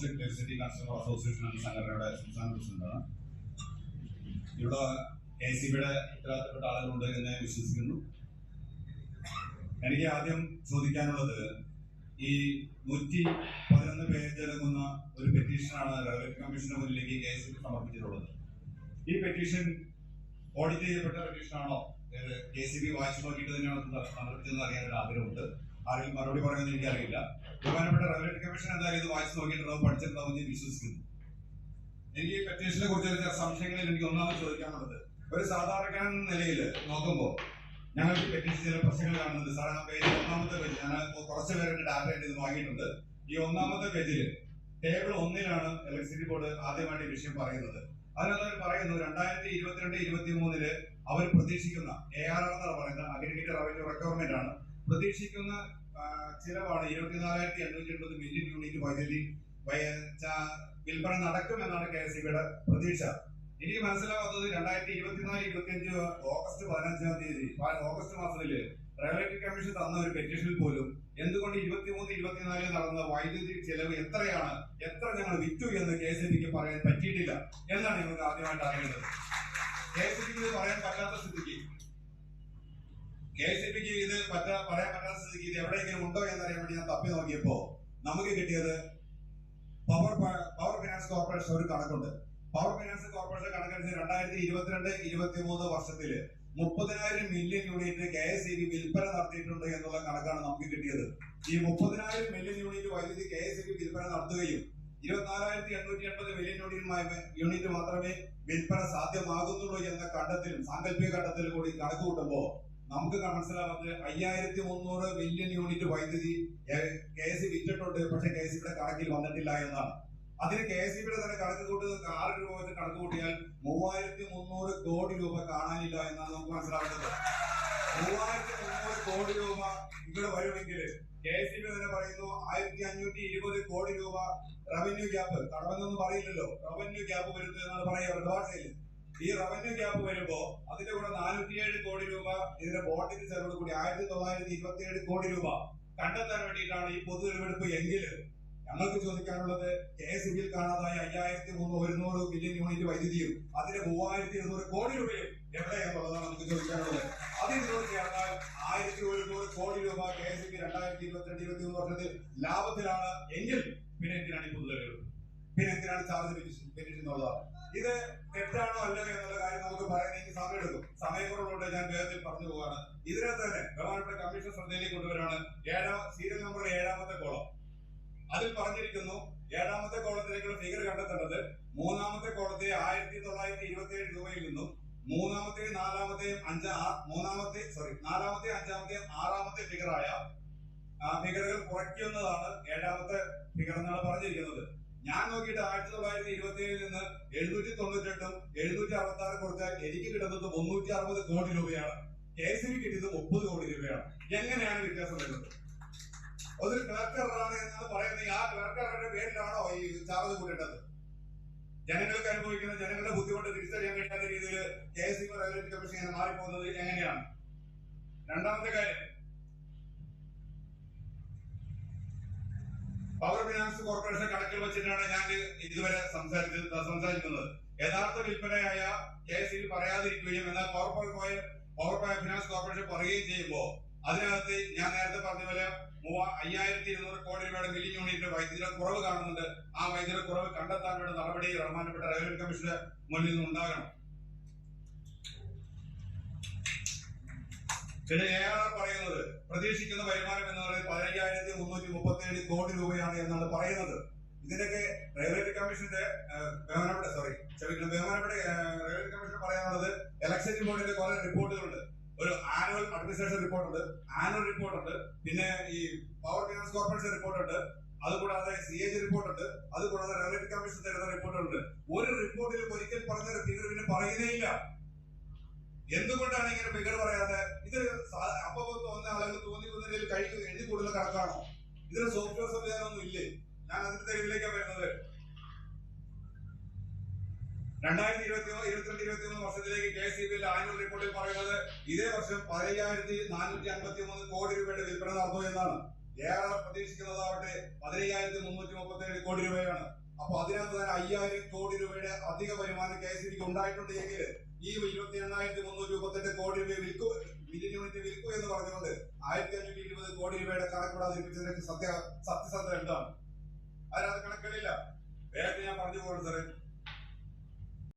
District electricity consumer association എന്ന സംഘടനയുടെ സംസ്ഥാന പ്രസിഡന്റാണ് ഇവിടെ എ സി ബിയുടെ ഉത്തരവാദിത്തപ്പെട്ട ആളുകളുണ്ട് എന്ന് വിശ്വസിക്കുന്നു. എനിക്ക് ആദ്യം ചോദിക്കാനുള്ളത് ഈ നൂറ്റി പതിനൊന്ന് പേജ് അടങ്ങുന്ന ഒരു പെറ്റീഷനാണ് റവന്യൂ കമ്മീഷന് മുന്നിലേക്ക് കെ എസ് ബി സമർപ്പിച്ചിട്ടുള്ളത്. ഈ പെറ്റീഷൻ ഓഡിറ്റ് ചെയ്യപ്പെട്ട പെറ്റീഷനാണോ കെ സി ബി വായിച്ചു നോക്കിയിട്ട് തന്നെയാണ് സമർപ്പിച്ചതെന്ന് അറിയാൻ ഒരു ആഗ്രഹമുണ്ട്. ആരെങ്കിലും മറുപടി പറയുമെന്ന് എനിക്കറിയില്ല. ബഹുമാനപ്പെട്ട റെവന്യൂ കമ്മീഷൻ എന്തായാലും ഇത് വായിച്ചു നോക്കിയിട്ടുണ്ടാവും പഠിച്ചിട്ടുണ്ടാവും ഞാൻ വിശ്വസിക്കുന്നു. എനിക്ക് ഈ പെറ്റീഷനെ കുറിച്ച് ചില സംശയങ്ങളിൽ എനിക്ക് ഒന്നാമത് ചോദിക്കാനുള്ളത് ഒരു സാധാരണക്കാരൻ നിലയിൽ നോക്കുമ്പോൾ ഞങ്ങൾക്ക് പെറ്റീഷൻ ചില പ്രശ്നങ്ങൾ കാണുന്നുണ്ട്. സാർ ആ പേജ് ഒന്നാമത്തെ പേജ് ഞാൻ കുറച്ച് പേരുടെ ഡാറ്റ ഇത് വാങ്ങിയിട്ടുണ്ട്. ഈ ഒന്നാമത്തെ പേജിൽ ടേബിൾ ഒന്നിലാണ് ഇലക്ട്രിസിറ്റി ബോർഡ് ആദ്യമായിട്ട് വിഷയം പറയുന്നത്. അതിനകത്ത് അവർ പറയുന്നു രണ്ടായിരത്തി ഇരുപത്തിരണ്ട് ഇരുപത്തി മൂന്നിൽ അവർ പ്രതീക്ഷിക്കുന്ന എ ആർ ആർ എന്നാണ് പറയുന്നത്. അഗ്രിഗേറ്റ് റവന്യൂ റിക്വയർമെന്റ് ആണ്. പ്രതീക്ഷിക്കുന്ന ചിലവാണ്. ഇരുപത്തിനാലായിരത്തി എണ്ണൂറ്റി എൺപത് മില്യൺ യൂണിറ്റ് വൈദ്യുതി വിൽപ്പന നടക്കും നടക്കുമെന്നാണ് കെ എസ് സിബിയുടെ പ്രതീക്ഷ. എനിക്ക് മനസ്സിലാവാത്തത് രണ്ടായിരത്തി ഇരുപത്തിനാല് ഇരുപത്തിയഞ്ച് ഓഗസ്റ്റ് പതിനഞ്ചാം തീയതി ഓഗസ്റ്റ് മാസത്തിൽ റെഗുലേറ്ററി കമ്മീഷൻ തന്ന ഒരു പെറ്റീഷനിൽ പോലും എന്തുകൊണ്ട് ഇരുപത്തിമൂന്ന് ഇരുപത്തിനാലിൽ നടന്ന വൈദ്യുതി ചെലവ് എത്രയാണ് എത്ര ഞങ്ങൾ വിറ്റു എന്ന് കെ എസ് ബിക്ക് പറയാൻ പറ്റിയിട്ടില്ല എന്നാണ് ഞങ്ങൾക്ക് ആദ്യമായിട്ട് അറിയുന്നത് കെ എസ് ബിക്ക് പറയാൻ പറ്റാത്ത സ്ഥിതിക്ക് കെ എസ് പിക്ക് ഇത് പറ്റാ പറയാൻ പറ്റാത്ത സ്ഥിതിക്ക് ഇത് എവിടെയെങ്കിലും ഉണ്ടോ എന്നറിയാൻ വേണ്ടി ഞാൻ തപ്പി നോക്കിയപ്പോ നമുക്ക് കിട്ടിയത് പവർ പവർ ഫിനാൻസ് കോർപ്പറേഷൻ ഒരു കണക്കുണ്ട്. പവർ ഫിനാൻസ് കോർപ്പറേഷൻ കണക്കനുസരിച്ച് രണ്ടായിരത്തി ഇരുപത്തിരണ്ട് ഇരുപത്തി മൂന്ന് വർഷത്തിൽ മുപ്പതിനായിരം million unit K S E B വിൽപ്പന നടത്തിയിട്ടുണ്ട് എന്നുള്ള കണക്കാണ് നമുക്ക് കിട്ടിയത്. ഈ മുപ്പതിനായിരം മില്യൺ യൂണിറ്റ് വൈദ്യുതി കെ എസ് ഇ ബി വിൽപ്പന നടത്തുകയും ഇരുപത്തിനാലായിരത്തി എണ്ണൂറ്റി എൺപത് മില്യൺ യൂണിറ്റ് യൂണിറ്റ് മാത്രമേ വിൽപ്പന സാധ്യമാകുന്നുള്ളൂ എന്ന കണ്ടത്തിലും സാങ്കല്പിക ഘട്ടത്തിലും കൂടി കണക്ക് കൂട്ടുമ്പോൾ നമുക്ക് മനസ്സിലാവുന്നത് അയ്യായിരത്തി മുന്നൂറ് മില്യൺ യൂണിറ്റ് വൈദ്യുതി കെ എസ് വിറ്റിട്ടുണ്ട്. പക്ഷെ കെ എസ് സിയുടെ കണക്കിൽ വന്നിട്ടില്ല എന്നാണ്. അതിന് കെ എസ് സിയുടെ തന്നെ കണക്ക് കൂട്ടുന്നത് ആറ് രൂപ വെച്ച് കണക്ക് കൂട്ടിയാൽ മൂവായിരത്തി മുന്നൂറ് കോടി രൂപ കാണാനില്ല എന്നാണ് നമുക്ക് മനസ്സിലാവുന്നത് മൂവായിരത്തി മുന്നൂറ് കോടി രൂപ ഇവിടെ വരുമെങ്കിൽ കെ എസ് സി തന്നെ പറയുന്നു ആയിരത്തി അഞ്ഞൂറ്റി ഇരുപത് കോടി രൂപ റവന്യൂ ഗ്യാപ്പ് കടമെന്നൊന്നും പറയില്ലല്ലോ. റവന്യൂ ഗ്യാപ്പ് വരുന്നു എന്നാണ് പറയുക. ഭാഷയിൽ ഈ റവന്യൂ ക്യാപ് വരുമ്പോ അതിന്റെ കൂടെ നാനൂറ്റിയേഴ് കോടി രൂപ ഇതിന്റെ ബോണ്ടിന്റെ ചെലവ് കൂടി ആയിരത്തി തൊള്ളായിരത്തി ഇരുപത്തി ഏഴ് കോടി രൂപ കണ്ടെത്താൻ വേണ്ടിയിട്ടാണ് ഈ പൊതു തെളിവെടുപ്പ് എങ്കിൽ ഞങ്ങൾക്ക് ചോദിക്കാനുള്ളത് കെ എസ് ബിയിൽ കാണാതായ അയ്യായിരത്തി മൂന്ന് ഒരുന്നൂറ് ബില്യൺ യൂണിറ്റ് വൈദ്യുതിയും അതിന്റെ മൂവായിരത്തി ഇരുന്നൂറ് കോടി രൂപയും എവിടെയാണെന്നുള്ളതാണ് നമുക്ക് ചോദിക്കാനുള്ളത്. അതിൽ ചോദിച്ചാൽ ആയിരത്തി ഒരുന്നൂറ് കോടി രൂപ കെ എസ് ബി രണ്ടായിരത്തി ഇരുപത്തിരണ്ട് ഇരുപത്തി മൂന്ന് വർഷത്തിൽ ലാഭത്തിലാണ് എങ്കിൽ പിന്നെ എന്തിനാണ് ഈ പൊതു തെളിവെടുപ്പ് പിന്നെ എന്തിനാണ് ചാർജ് പെറ്റിഷനുള്ളതാണ് ഇത് തെറ്റാണോ അല്ലയോ എന്നുള്ള കാര്യം നമുക്ക് പറയാൻ സമയമെടുക്കും. സമയക്കുറവുണ്ട് ഞാൻ വേഗത്തിൽ പറഞ്ഞു പോവാണ്. ഇതിനകത്ത് തന്നെ ബഹുമാനപ്പെട്ട കമ്മീഷൻ ശ്രദ്ധയിലേക്ക് കൊണ്ടുവരാണ്. ഏഴാം സീരിയൽ നമ്പർ ഏഴാമത്തെ കോളം അതിൽ പറഞ്ഞിരിക്കുന്നു ഏഴാമത്തെ കോളത്തിലേക്കുള്ള ഫിഗർ കണ്ടെത്തേണ്ടത് മൂന്നാമത്തെ കോളത്തെ ആയിരത്തി തൊള്ളായിരത്തി ഇരുപത്തി ഏഴ് രൂപയിൽ നിന്നും മൂന്നാമത്തെയും നാലാമത്തെയും അഞ്ചാ മൂന്നാമത്തെ സോറി നാലാമത്തെയും അഞ്ചാമത്തെയും ആറാമത്തെ ഫിഗറായ ആ ഫിഗറുകൾ കുറയ്ക്കുന്നതാണ് ഏഴാമത്തെ ഫിഗർ എന്നാണ് പറഞ്ഞിരിക്കുന്നത്. ഞാൻ നോക്കിയിട്ട് ആയിരത്തി തൊള്ളായിരത്തി ഇരുപത്തി ഏഴിൽ നിന്ന് എഴുന്നൂറ്റി തൊണ്ണൂറ്റെട്ടും എഴുന്നൂറ്റി അറുപത്തി ആറ് കൊടുത്താൽ എനിക്ക് കിട്ടുന്നത് മുന്നൂറ്റി അറുപത് കോടി രൂപയാണ്. കെ സി ബി കിട്ടിയത് മുപ്പത് കോടി രൂപയാണ്. എങ്ങനെയാണ് വ്യത്യാസം വരുന്നത്? അതൊരു ക്ലർക്കറാണ് എന്നാണ് പറയുന്നത്. ആ ക്ലർക്കറുടെ പേരിലാണോ ഈ ചാർജ് കൂട്ടേണ്ടത്? ജനങ്ങൾക്ക് അനുഭവിക്കുന്ന ജനങ്ങളുടെ ബുദ്ധിമുട്ട് തിരിച്ചറിയാൻ കഴിയാത്ത രീതിയിൽ K S C regulatory commission ഇങ്ങനെ മാറിപ്പോകുന്നത് എങ്ങനെയാണ്? രണ്ടാമത്തെ കാര്യം പവർ ഫിനാൻസ് കോർപ്പറേഷൻ കണക്കിൽ വെച്ചിട്ടാണ് ഞാൻ ഇതുവരെ സംസാരിച്ചത് സംസാരിക്കുന്നത്. യഥാർത്ഥ വിൽപ്പനയായ കെ എസ് സി പറയാതിരിക്കുകയും എന്നാൽ പവർ പവർ ഫിനാൻസ് കോർപ്പറേഷൻ പറയുകയും ചെയ്യുമ്പോൾ അതിനകത്ത് ഞാൻ നേരത്തെ പറഞ്ഞ പോലെ അയ്യായിരത്തി ഇരുന്നൂറ് കോടി രൂപയുടെ ബില്ലിംഗ് യൂണിറ്റ് വൈദ്യുതിയുടെ കുറവ് കാണുന്നുണ്ട്. ആ വൈദ്യുതിയുടെ കുറവ് കണ്ടെത്താനുള്ള നടപടി ബഹുമാനപ്പെട്ട റെവന്യൂ കമ്മീഷന്റെ മുന്നിൽ നിന്ന് ഉണ്ടാകണം. ആർ ആർ പറയുന്നത്? പ്രതീക്ഷിക്കുന്ന വരുമാനം എന്ന് പറയുന്നത് പതിനയ്യായിരത്തി മുന്നൂറ്റി മുപ്പത്തി ഏഴ് കോടി രൂപയാണ് എന്നാണ് പറയുന്നത്. ഇതിനൊക്കെ റെയിൽവേ കമ്മീഷന്റെ ബഹുമാനപ്പെട്ട സോറി ക്ഷമിക്കണം ബഹുമാനപ്പെട്ട റെയിൽവേ കമ്മീഷൻ പറയാനുള്ളത് ഇലക്ഷൻ ബോർഡിന്റെ കുറെ റിപ്പോർട്ടുകളുണ്ട്. ഒരു ആനുവൽ അഡ്മിനിസ്ട്രേഷൻ റിപ്പോർട്ടുണ്ട് ആനുവൽ റിപ്പോർട്ടുണ്ട് പിന്നെ ഈ പവർ ഫിനാൻസ് കോർപ്പറേഷൻ റിപ്പോർട്ടുണ്ട് അതുകൂടാതെ സി എ ജി റിപ്പോർട്ട് ഉണ്ട് അതുകൂടാതെ റെയിൽവേ കമ്മീഷൻ തരുന്ന റിപ്പോർട്ടുണ്ട്. ഒരു റിപ്പോർട്ടിൽ ഒരിക്കൽ പറഞ്ഞ ഫിഗർ പിന്നെ പറയുന്നേ ഇല്ല. എന്തുകൊണ്ടാണ് ഇങ്ങനെ ഫിഗർ പറയാതെ ഇതിന് സോഫ്റ്റ്വെയർ സംവിധാനം ഒന്നും ഇല്ലേ? ഞാൻ അതിന്റെ തെളിവിലേക്കാണ് വരുന്നത്. രണ്ടായിരത്തി ഇരുപത്തി ഇരുപത്തിരണ്ട് ഇരുപത്തി മൂന്ന് വർഷത്തിലേക്ക് കെ സി ബി ആനുവൽ റിപ്പോർട്ടിൽ പറയുന്നത് ഇതേ വർഷം പതിനയ്യായിരത്തി നാനൂറ്റി അമ്പത്തി മൂന്ന് കോടി രൂപയുടെ വിൽപ്പന നടന്നു എന്നാണ്. ഏറെ പ്രതീക്ഷിക്കുന്നതാവട്ടെ പതിനയ്യായിരത്തി മുന്നൂറ്റി മുപ്പത്തി ഏഴ് കോടി രൂപയാണ്. അപ്പൊ അതിനകത്ത് തന്നെ അയ്യായിരം കോടി രൂപയുടെ അധിക വരുമാനം കെ സി ബിക്ക് ഉണ്ടായിട്ടുണ്ട് എങ്കിൽ ഈ ഇരുപത്തി എണ്ണായിരത്തി മുന്നൂറ്റി മുപ്പത്തി എട്ട് കോടി രൂപയെ വിൽക്കൂ മില്യൺ യൂണിറ്റ് വിൽക്കൂ എന്ന് പറഞ്ഞുകൊണ്ട് ആയിരത്തി കോടി രൂപയുടെ കണക്കൂടാതെ ഏൽപ്പിച്ചതിനൊക്കെ സത്യ സത്യസന്ധത എന്താണ്? അതിനകത്ത് കണക്കുകളില്ല. വേറെ ഞാൻ പറഞ്ഞു പോകുന്നത് സാറേ